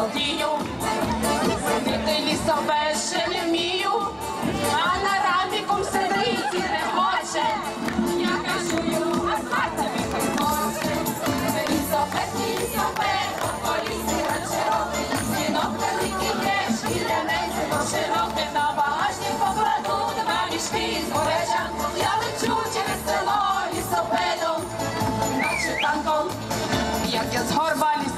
балдію, бити лісом ще не вмію, а на раміком сидить і не хоче. Я кажу йому, а сватами прихоче. Лісопес, лісопес, по лісі радше робить, стінок великий є, шкіря не широке, на багажні покладу, два мішки з гореча. Я лечу через село лісопедом, наче танком, як я згорбалі.